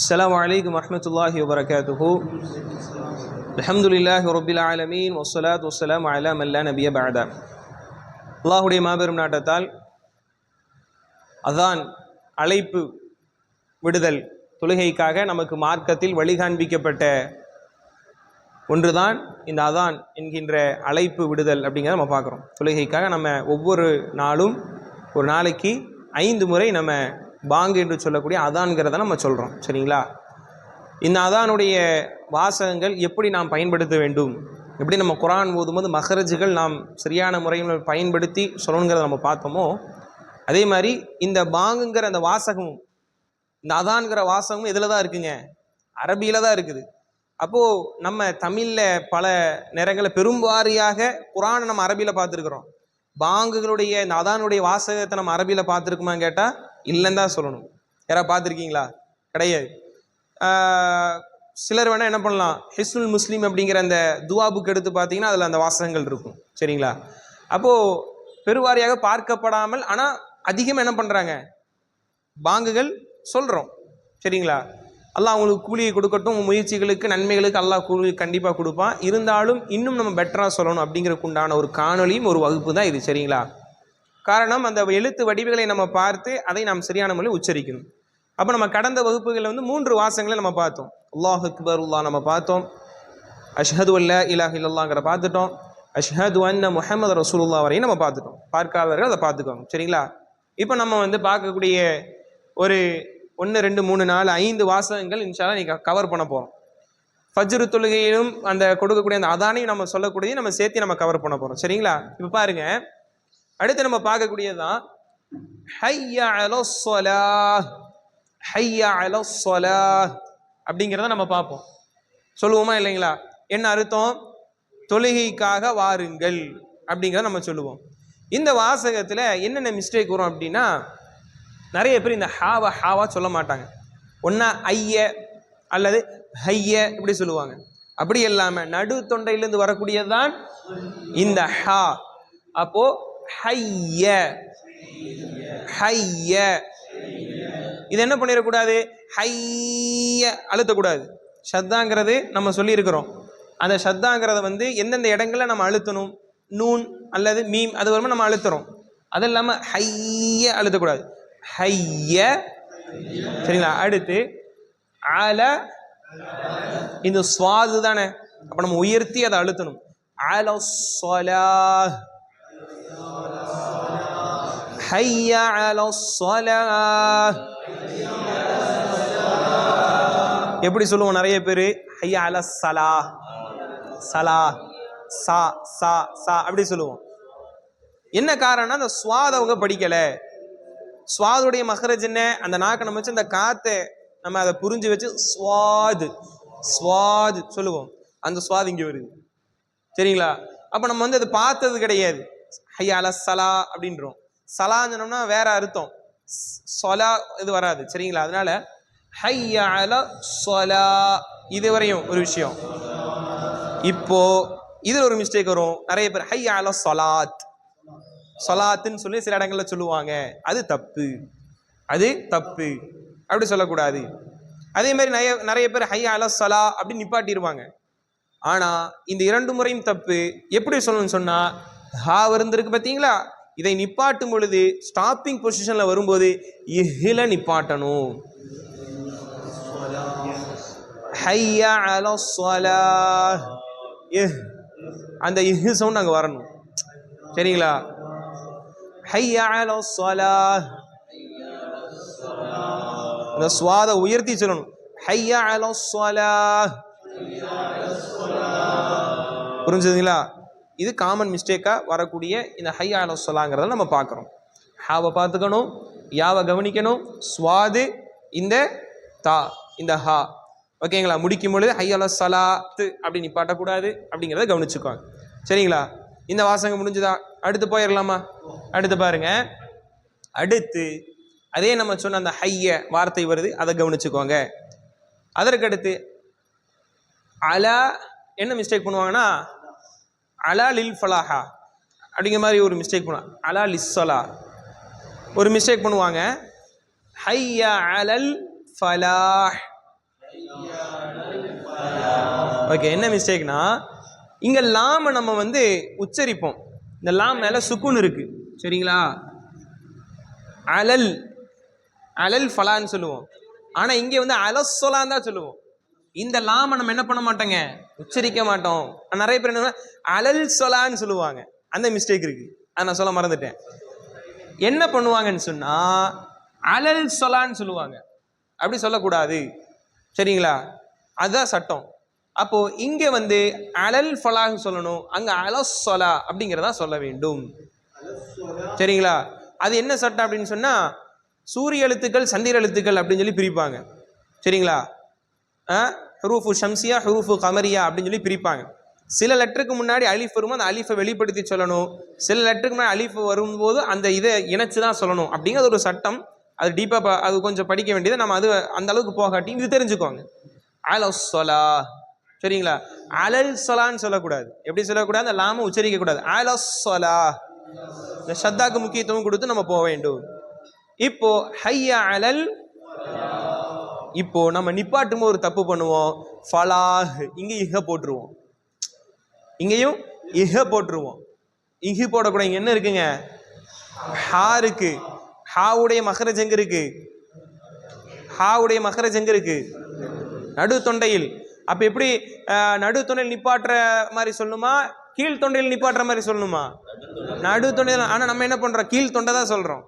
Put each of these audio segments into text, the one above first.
السلام عليكم ورحمة الله وبركاته الحمد لله رب العالمين والصلاة والسلام على من لا نبي بعد அல்லாஹுடைய மாபெரும் நாட்டத்தால் அதான் அழைப்பு விடுதல் தொழுகைக்காக நமக்கு மார்க்கத்தில் வழிகாண்பிக்கப்பட்ட ஒன்றுதான் இந்த அதான் என்கின்ற அழைப்பு விடுதல் அப்படிங்கிறத நம்ம பார்க்குறோம் தொழுகைக்காக நம்ம ஒவ்வொரு நாளும் ஒரு நாளைக்கு ஐந்து முறை நம்ம பாங்கு என்று சொல்லக்கூடிய அதான்கிறத நம்ம சொல்கிறோம் சரிங்களா? இந்த அதானுடைய வாசகங்கள் எப்படி நாம் பயன்படுத்த வேண்டும்? எப்படி நம்ம குரான் ஓதும்போது மகரஜுகள் நாம் சரியான முறையில் பயன்படுத்தி சொல்லணுங்கிறத நம்ம பார்த்தோமோ அதே மாதிரி இந்த பாங்குங்கிற அந்த வாசகமும் இந்த அதான்கிற வாசகமும் இதில் தான் இருக்குங்க? அரபியில் தான் இருக்குது. அப்போது நம்ம தமிழில் பல நேரங்களில் பெரும்பாரியாக குரானை நம்ம அரபியில் பார்த்துருக்குறோம். பாங்குகளுடைய இந்த அதானுடைய வாசகத்தை நம்ம அரபியில் பார்த்துருக்குமான்னு கேட்டால் இல்லைன்னு தான் சொல்லணும். யாராவது பார்த்துருக்கீங்களா? கிடையாது. சிலர் வேணால் என்ன பண்ணலாம்? ஹிஸ்னுல் முஸ்லீம் அப்படிங்கிற அந்த துவா புக் எடுத்து பார்த்தீங்கன்னா அதில் அந்த வாசகங்கள் இருக்கும். சரிங்களா? அப்போது பெருவாரியாக பார்க்கப்படாமல் ஆனால் அதிகமாக என்ன பண்ணுறாங்க பாங்குகள் சொல்கிறோம் சரிங்களா? அல்லாஹ் அவங்களுக்கு கூலியை கொடுக்கட்டும் முயற்சிகளுக்கு நன்மைகளுக்கு அல்லாஹ் கூலி கண்டிப்பாக கொடுப்பான். இருந்தாலும் இன்னும் நம்ம பெட்டராக சொல்லணும் அப்படிங்கிறதுக்கு உண்டான ஒரு காணொலியும் ஒரு வகுப்பு தான் இது. சரிங்களா? காரணம் அந்த எழுத்து வடிவுகளை நம்ம பார்த்து அதை நாம் சரியான முறையில் உச்சரிக்கணும். அப்போ நம்ம கடந்த வகுப்புகளில் வந்து மூன்று வாசங்களை நம்ம பார்த்தோம். அல்லாஹ் அக்பர் உல்லா நம்ம பார்த்தோம். அஷ்ஹது அல்ல இலாஹ் இல்லாங்கிற பார்த்துட்டோம். அஷ்ஹது அன்ன முஹமது ரசூலுல்லா வரையும் நம்ம பார்த்துட்டோம். பார்க்காதவர்கள் அதை பார்த்துக்கோங்க. சரிங்களா? இப்போ நம்ம வந்து பார்க்கக்கூடிய ஒரு ஒன்று ரெண்டு மூணு நாலு ஐந்து வாசகங்கள் இன்ஷால்லா நீ கவர் பண்ண போகிறோம் ஃபஜ்ரு தொழுகையிலும் அந்த கொடுக்கக்கூடிய அந்த அதானையும் நம்ம சொல்லக்கூடியதையும் நம்ம சேர்த்து நம்ம கவர் பண்ண போகிறோம் சரிங்களா? இப்போ பாருங்க. அடுத்து நம்ம பார்க்கக்கூடியதுதான் ஹையா அலோ சொலா ஹையா அலோ சொலா அப்படிங்கிறத நம்ம பார்ப்போம். சொல்லுவோமா இல்லைங்களா? என்ன அர்த்தம்? தொழுகைக்காக வாருங்கள் அப்படிங்கிறத நம்ம சொல்லுவோம். இந்த வாசகத்தில் என்னென்ன மிஸ்டேக் வரும் அப்படின்னா நிறைய பேர் இந்த ஹாவா ஹாவா சொல்ல மாட்டாங்க. ஒன்றா ஐய அல்லது ஹைய இப்படி சொல்லுவாங்க. அப்படி இல்லாமல் நடு தொண்டையிலேருந்து வரக்கூடியதுதான் இந்த ஹா. அப்போது ஹைய. ஹைய. இது என்ன பண்ணிடக்கூடாது? ஹைய அழுத்தக்கூடாது. ஷத்தாங்கிறது நம்ம சொல்லியிருக்கிறோம். அந்த ஷத்தாங்கிறத வந்து எந்தெந்த இடங்களில் நம்ம அழுத்தணும்? நூன் அல்லது மீம் அது வரும்போது நம்ம அழுத்துறோம். அது இல்லாமல் ஹைய அழுத்தக்கூடாது. ஹைய. சரிங்களா? அடுத்து அல. இந்த சுவாது தானே அப்போ நம்ம உயர்த்தி அதை அழுத்தணும். அல சொலா حي على الصلاة. எப்படி சொல்லுவோம் நிறைய பேர்? ஹையா அல சலா. சலா. சா சா சா. அப்படி சொல்லுவோம். என்ன காரணம்னா அந்த சுவாத அவங்க படிக்கல. சுவாதுடைய மகரஜ் என்ன? அந்த நாக்கை நம்ம வச்சு அந்த காத்தை நம்ம அதை புரிஞ்சு வச்சு சுவாது. சுவாது சொல்லுவோம். அந்த சுவாது இங்கே வருது. சரிங்களா? அப்போ நம்ம வந்து அதை பார்த்தது கிடையாது. ஹையா அல சலா அப்படின்றோம். சலான்னு வேற அர்த்தம். ஸ்- சொலா இது வராது சரிங்களா? அதனால ஹையா சொலா இது வரையும் ஒரு விஷயம். இப்போ இதில் ஒரு மிஸ்டேக் வரும். நிறைய பேர் ஹையா அல சொலாத் சொலாத்துன்னு சொல்லி சில இடங்கள்ல சொல்லுவாங்க. அது தப்பு. அது தப்பு. அப்படி சொல்லக்கூடாது. அதே மாதிரி நிறைய நிறைய பேர் ஹையா அல சொலா அப்படின்னு நிப்பாட்டிடுவாங்க ஆனால் இந்த இரண்டு முறையும் தப்பு. எப்படி சொல்லணும்னு சொன்னால் ஹா இருந்திருக்கு பார்த்தீங்களா இதை நிப்பாட்டும் பொழுது ஸ்டாப்பிங் பொசிஷனில் வரும்போது இஹில நிப்பாட்டணும். ஹையா அல சொலா இஹ். அந்த இஹு சவுண்ட் அங்கே வரணும். சரிங்களா? ஹையா அல சொலா அந்த சுவாத உயர்த்தி சொல்லணும். ஹையா அல சொலா புரிஞ்சுதுங்களா? இது காமன் மிஸ்டேக்காக வரக்கூடிய இந்த ஹை ஆலோசலாங்கிறத நம்ம பார்க்குறோம். ஹாவை பார்த்துக்கணும் யாவை கவனிக்கணும் ஸ்வாது இந்த தா இந்த ஹா. ஓகேங்களா? முடிக்கும் பொழுது ஹையால சலாத்து அப்படி நிப்பாட்டக்கூடாது அப்படிங்கிறத கவனிச்சுக்கோங்க. சரிங்களா? இந்த வாசகம் முடிஞ்சுதா? அடுத்து போயிடலாமா அடுத்து பாருங்க. அடுத்து அதே நம்ம சொன்ன அந்த ஹைய வார்த்தை வருது அதை கவனிச்சுக்கோங்க. அதற்கடுத்து அலா என்ன மிஸ்டேக் பண்ணுவாங்கன்னா அலா லில் ஃபலாஹா. அப்படிங்கிற மாதிரி ஒரு மிஸ்டேக் பண்ணுவாங்க. அலா லிஸ்ஸலா ஒரு மிஸ்டேக் பண்ணுவாங்க. ஹையா அலல் ஃபலாஹ். ஓகே என்ன மிஸ்டேக்னா இங்கே லாம நம்ம வந்து உச்சரிப்போம். இந்த லாம் மேலே சுக்குன் இருக்குது சரிங்களா? அலல் அலல் ஃபலான்னு சொல்லுவோம். ஆனால் இங்கே வந்து அலசொலான் தான் சொல்லுவோம். இந்த லாம நம்ம என்ன பண்ண மாட்டோங்க? உச்சரிக்க மாட்டோம். நிறைய பேர் என்ன அலல் சொலான்னு சொல்லுவாங்க. அந்த மிஸ்டேக் இருக்கு. அதை நான் சொல்ல மறந்துட்டேன். என்ன பண்ணுவாங்கன்னு சொன்னா அலல் சொலான்னு சொல்லுவாங்க. அப்படி சொல்லக்கூடாது. சரிங்களா? அதுதான் சட்டம். அப்போ இங்க வந்து அலல் ஃபலான்னு சொல்லணும். அங்க அலசொலா அப்படிங்கிறதா சொல்ல வேண்டும். சரிங்களா? அது என்ன சட்டம் அப்படின்னு சொன்னா சூரிய எழுத்துக்கள் சந்திர எழுத்துக்கள் அப்படின்னு சொல்லி பிரிப்பாங்க. சரிங்களா? ஹுரூஃபு ஷம்சியா ஹுரூஃபு கமரியா அப்படின்னு சொல்லி பிரிப்பாங்க. சில லெட்டருக்கு முன்னாடி அலிஃப் வரும்போது அந்த அலிஃபை வெளிப்படுத்தி சொல்லணும். சில லெட்டருக்கு முன்னாடி அலிஃப் வரும்போது அந்த இதை இணைச்சு தான் சொல்லணும். அப்படிங்கிறது ஒரு சட்டம். அது டீப்பாக அது கொஞ்சம் படிக்க வேண்டியது. நம்ம அது அந்த அளவுக்கு போகாட்டி இது தெரிஞ்சுக்கோங்க. அலசொலா சரிங்களா? அலல் சொலான்னு சொல்லக்கூடாது. எப்படி சொல்லக்கூடாது? அந்த லாம உச்சரிக்க கூடாது அலசொலா இந்த ஷத்தாக்கு முக்கியத்துவம் கொடுத்து நம்ம போக வேண்டும். இப்போ ஹையா அலல் இப்போ நம்ம நிப்பாட்டும் ஒரு தப்பு பண்ணுவோம். ஃபலாஹ் இங்கே இஹ போட்டுருவோம். இங்கேயும் இஹ போட்டுருவோம். இஹி போடக்கூடாது இங்கே என்ன இருக்குங்க? ஹா இருக்கு. ஹாவுடைய மகரஜ் எங்க இருக்கு? ஹாவுடைய மகரஜ் எங்க இருக்கு? நடு தொண்டையில். அப்ப எப்படி நடு தொண்டையில் நிப்பாட்டுற மாதிரி சொல்லணுமா கீழ் தொண்டையில் நிப்பாட்டுற மாதிரி சொல்லணுமா நடு தொண்டையில் ஆனா நம்ம என்ன பண்றோம்? கீழ் தொண்டை தான் சொல்றோம்.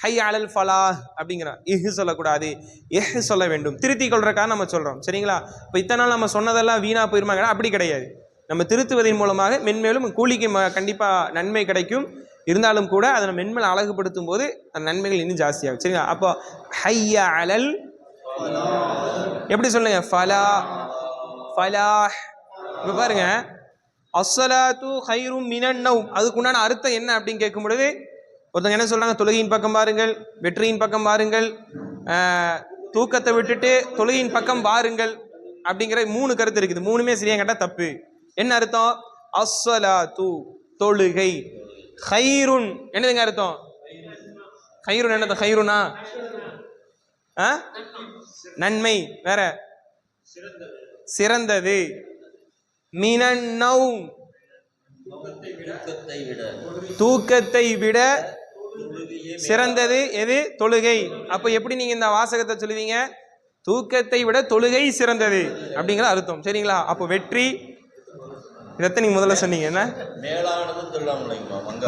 ஹை அலல் ஃபலா அப்படிங்கிறோம் இஹு சொல்லக்கூடாது எஹ் சொல்ல வேண்டும். திருத்தி கொள்றக்காக நம்ம சொல்கிறோம் சரிங்களா? இப்போ இத்தனை நாள் நம்ம சொன்னதெல்லாம் வீணா போயிருமா? அப்படி கிடையாது. நம்ம திருத்துவதன் மூலமாக மென்மேலும் கூலிக்கு ம- நன்மை கிடைக்கும். இருந்தாலும் கூட அதை நம்ம மென்மேல் அழகுபடுத்தும் போது அந்த நன்மைகள் இன்னும் ஜாஸ்தியாகும். சரிங்களா? அப்போ ஹைய அலல் எப்படி சொல்லுங்க? ஃபலா ஃபலா. இப்போ பாருங்க. அஸ்ஸலாத்து ஹைரும் மினன் நௌம். அதுக்குண்டான அர்த்தம் என்ன அப்படின்னு கேட்கும் பொழுது ஒருத்தங்க என்ன சொல்கிறாங்க தொழுகையின் பக்கம் பாருங்கள் வெற்றியின் பக்கம் பாருங்கள் தூக்கத்தை விட்டுட்டு தொழுகையின் பக்கம் பாருங்கள் அப்படிங்கிற மூணு கருத்து இருக்குது. மூணுமே சரியா கேட்டால் தப்பு. என்ன அர்த்தம்? அஸ்வலா தூ தொழுகை. ஹைருன் என்னதுங்க அர்த்தம்? ஹைருன் என்னது? ஹைருனா? ஆ? நன்மை வேற? சிறந்தது. மினன் தூக்கத்தை விட சிறந்தது எது? தொழுகை. அப்ப எப்படி நீங்க இந்த வாசகத்தை சொல்லுவீங்க? தூக்கத்தை விட தொழுகை சிறந்தது அப்படிங்கிற அர்த்தம். சரிங்களா? அப்போ வெற்றி. இதைத்தான் நீங்க முதல்ல சொன்னீங்க. என்ன?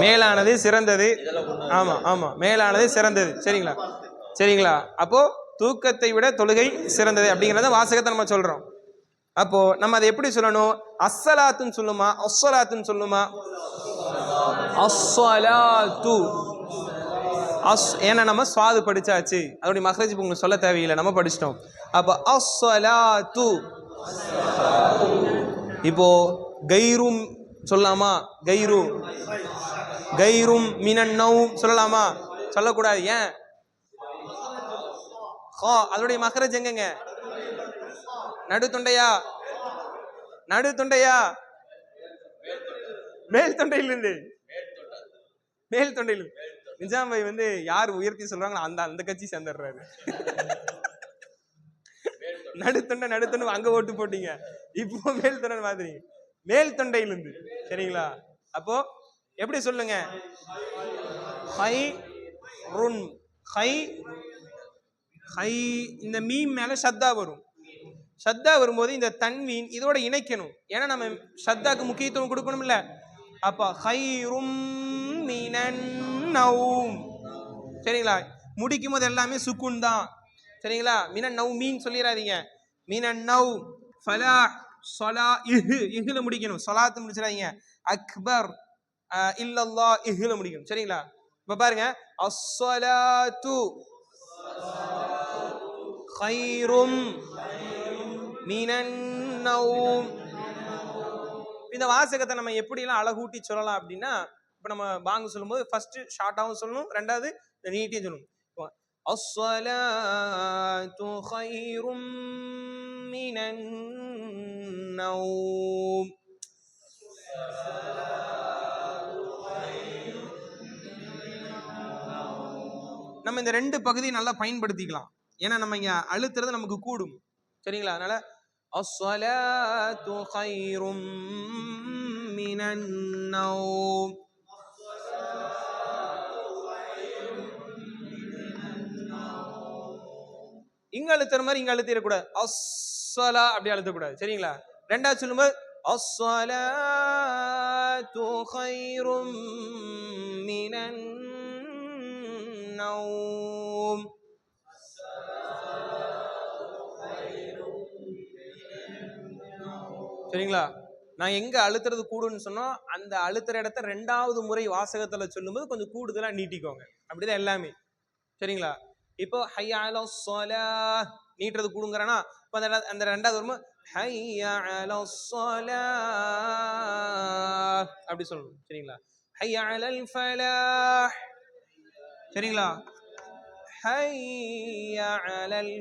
மேலானது சிறந்தது. இதெல்லாம் கொண்டு ஆமா ஆமா. மேலானது சிறந்தது. சரிங்களா? சரிங்களா? அப்போ தூக்கத்தை விட தொழுகை சிறந்தது அப்படிங்கிறத வாசகத்தை நம்ம சொல்றோம். அப்போ நம்ம அதை எப்படி சொல்லணும்? அஸ்ஸலாத்துன்னு சொல்லுமா? அஸ்ஸலாத்துன்னு சொல்லுமா? அஸ்ஸலாத்து. அஸ் ஏன்னா நம்ம சுவாது படிச்சாச்சு. அதோடைய மகரஜ் உங்களுக்கு சொல்ல தேவையில்லை. நம்ம படிச்சிட்டோம். அப்போ அஸ்ஸலாத்து இப்போ கைரும் சொல்லலாமா? கைரு கைரும் மினன்னவும் சொல்லலாமா? சொல்லக்கூடாது. ஏன்? ஹா அதோடைய மகரஜ் எங்கங்க? நடு தொண்டையா நடு தொண்டையா மேல் தொண்டையிலிருந்து மேல் தொண்டையில் நிஜாம் பாய் வந்து யார் உயர்த்தி சொல்றாங்களோ அந்த அந்த கட்சி சேர்ந்துடுறாரு. நடுத்தொண்டை நடுத்தொண்டு அங்க ஓட்டு போட்டீங்க. இப்போ மேல் தொண்டை மாதிரி. மேல் தொண்டையிலிருந்து. சரிங்களா? அப்போ எப்படி சொல்லுங்க? ஹை ருன். ஹை ஹை இந்த மீம் மேல ஷத்தா வரும். ஷத்தா வரும்போது இந்த தன்மீன் இதோட இணைக்கணும். ஏன்னா நம்ம ஷத்தாக்கு முக்கியத்துவம் கொடுக்கணும்ல. அப்ப ஹைரும் மீனன். நவும் சரிங்களா முடிக்கும் போது எல்லாமே சுக்குன் தான் சரிங்களா மினன் நவ் மீன் சொல்லிடாதீங்க மினன் நவ் ஃபலா சொலா இஹு இஹுல முடிக்கணும் சொலாத்து முடிச்சிடாதீங்க அக்பர் அஹ், இல்லல்லா இஹுல முடிக்கணும் சரிங்களா இப்ப பாருங்க அஸ்ஸலாத்து خير من النوم இந்த வாசகத்தை நம்ம எப்படிலாம் அழகூட்டி சொல்லலாம் அப்படின்னா இப்போ நம்ம பாங்கு சொல்லும்போது ஃபர்ஸ்ட் ஷார்ட்டாகவும் சொல்லணும் ரெண்டாவது இந்த நீட்டியும் சொல்லணும் இப்போ, الصلاة خير من النوم நம்ம இந்த ரெண்டு பகுதியை நல்லா பயன்படுத்திக்கலாம் ஏன்னா நம்ம இங்க அழுத்துறது நமக்கு கூடும் சரிங்களா அதனால அஸ்ஸலாத்து கைரும் மினன் நௌம் இங்க அழுத்துற மாதிரி இங்க அழுத்திடக்கூடாது அஸ்ஸலா அப்படி அழுத்தக்கூடாது சரிங்களா? ரெண்டாவது சொல்லும்போது அஸ்ஸலாத்து கைரும் மினன் நௌம். சரிங்களா? நான் எங்க அழுத்துறது கூடுன்னு சொன்னோம் அந்த அழுத்துற இடத்த ரெண்டாவது முறை வாசகத்துல சொல்லும்போது கொஞ்சம் கூடுதலா நீட்டிக்கோங்க. அப்படிதான் எல்லாமே. சரிங்களா? இப்போ ஹையா அலோ சொலா நீட்டுறது கூடுங்கிறனா இப்போ அந்த ரெண்டா- அந்த ரெண்டாவது வரும்போது ஹையா அலோ சொலா அப்படி சொல்லணும் சரிங்களா ஹையா அலல் ஃபலாஹ் சரிங்களா ஹையா அலல்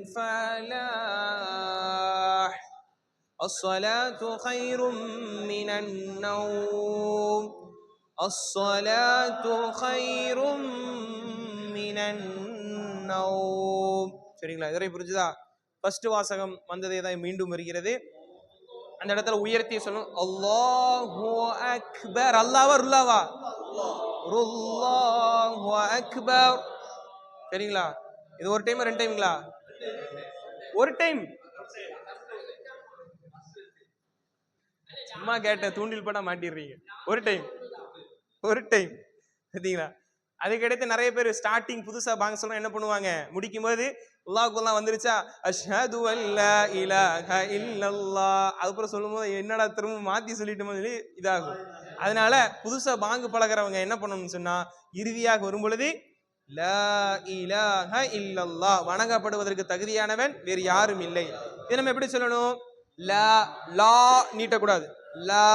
ஃபலாஹ் الصلاة خير من النوم الصلاة خير من النوم சரிங்களா? இதுவரை புரிஞ்சுதா? ஃபர்ஸ்ட் வாசகம் வந்ததே தான் மீண்டும் வருகிறது. அந்த இடத்துல உயர்த்தி சொல்லணும். அல்லாஹு அக்பர். அல்லாவா ருல்லாவா ருல்லாஹு அக்பர். சரிங்களா? இது ஒரு டைம் ரெண்டு டைம்ங்களா ஒரு டைம் சும்மா கேட்டேன் தூண்டில் படம் மாட்டிடுறீங்க. ஒரு டைம் ஒரு டைம் பார்த்தீங்களா அதுக்கடுத்து நிறைய பேர் ஸ்டார்டிங் புதுசா பாங்க சொல்ல என்ன பண்ணுவாங்க? முடிக்கும் போது அல்லாஹ்க்குல்லாம் வந்துருச்சா? அஷ்ஹது அல்ல இலாஹ இல்லல்லா அதுக்கப்புறம் சொல்லும்போது என்னடா திரும்ப மாத்தி சொல்லிட்டோமோ சொல்லி இதாகும். அதனால புதுசா பாங்கு பழகுறவங்க என்ன பண்ணணும்னு சொன்னா இறுதியாக வரும் பொழுது இல்லல்லா வணங்கப்படுவதற்கு தகுதியானவன் வேறு யாரும் இல்லை. இதை நம்ம எப்படி சொல்லணும்? ல லா நீட்டக்கூடாது. லா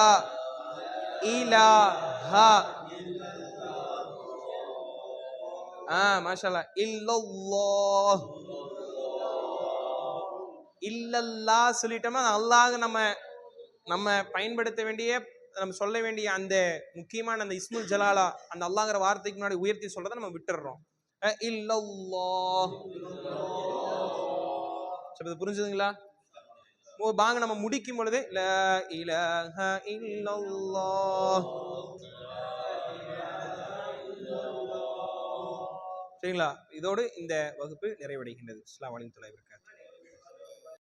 இலா ஆ மாஷாலா இல்லல்லாஹ். இல்லல்லா சொல்லிட்டோமா? அல்லாஹ் நம்ம நம்ம பயன்படுத்த வேண்டிய நம்ம சொல்ல வேண்டிய அந்த முக்கியமான அந்த இஸ்முல் ஜலாலா அந்த அல்லாங்கிற வார்த்தைக்கு முன்னாடி உயர்த்தி சொல்றதை நம்ம விட்டுடுறோம் அஹ் இல்லல்லாஹ். இது புரிஞ்சுதுங்களா? ஓ, பாங்க நம்ம முடிக்கும் பொழுது இல்ல இல்ல இல்லல்லாஹ். சரிங்களா? இதோடு இந்த வகுப்பு நிறைவடைகின்றது. இஸ்லாம் அலைக்கும் வரஹ்மத்துல்லாஹி